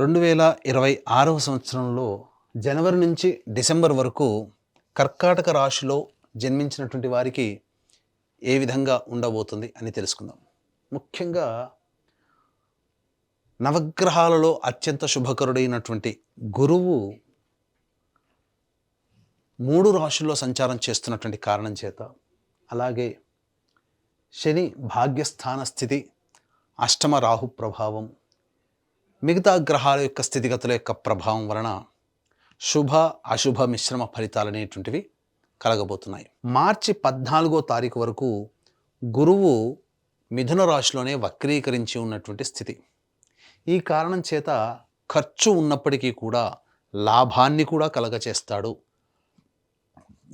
రెండు వేల ఇరవై ఆరవ సంవత్సరంలో జనవరి నుంచి డిసెంబర్ వరకు కర్కాటక రాశిలో జన్మించినటువంటి వారికి ఏ విధంగా ఉండబోతుంది అని తెలుసుకుందాం. ముఖ్యంగా నవగ్రహాలలో అత్యంత శుభకరుడైనటువంటి గురువు మూడు రాశుల్లో సంచారం చేస్తున్నటువంటి కారణం చేత అలాగే శని భాగ్యస్థాన స్థితి అష్టమ రాహు ప్రభావం మిగతా గ్రహాల యొక్క స్థితిగతుల యొక్క ప్రభావం వలన శుభ అశుభ మిశ్రమ ఫలితాలు అనేటువంటివి కలగబోతున్నాయి. మార్చి పద్నాలుగో తారీఖు వరకు గురువు మిథున రాశిలోనే వక్రీకరించి ఉన్నటువంటి స్థితి. ఈ కారణం చేత ఖర్చు ఉన్నప్పటికీ కూడా లాభాన్ని కూడా కలగచేస్తాడు.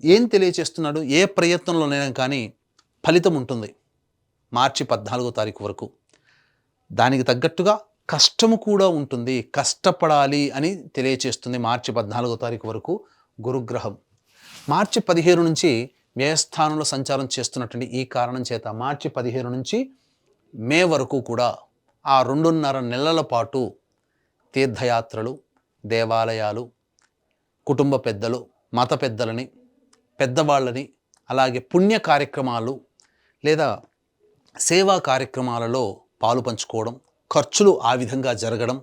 ఏం తెలియచేస్తున్నాడు? ఏ ప్రయత్నంలోనైనా కానీ ఫలితం ఉంటుంది మార్చి పద్నాలుగో తారీఖు వరకు. దానికి తగ్గట్టుగా కష్టము కూడా ఉంటుంది. కష్టపడాలి అని తెలియచేస్తుంది మార్చి పద్నాలుగో తారీఖు వరకు గురుగ్రహం. మార్చి పదిహేను నుంచి వ్యయస్థానంలో సంచారం చేస్తున్నటువంటి ఈ కారణం చేత మార్చి పదిహేను నుంచి మే వరకు కూడా ఆ రెండున్నర నెలల పాటు తీర్థయాత్రలు దేవాలయాలు కుటుంబ పెద్దలు మత పెద్దలని పెద్దవాళ్ళని అలాగే పుణ్య కార్యక్రమాలు లేదా సేవా కార్యక్రమాలలో పాలు పంచుకోవడం ఖర్చులు ఆ విధంగా జరగడం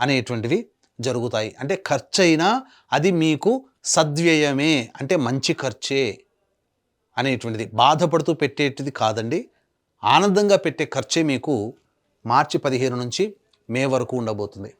అనేటువంటివి జరుగుతాయి. అంటే ఖర్చు అయినా అది మీకు సద్వ్యయమే అంటే మంచి ఖర్చే అనేటువంటిది. బాధపడుతూ పెట్టేటిది కాదండి. ఆనందంగా పెట్టే ఖర్చే మీకు మార్చి పదిహేను నుంచి మే వరకు ఉండబోతుంది.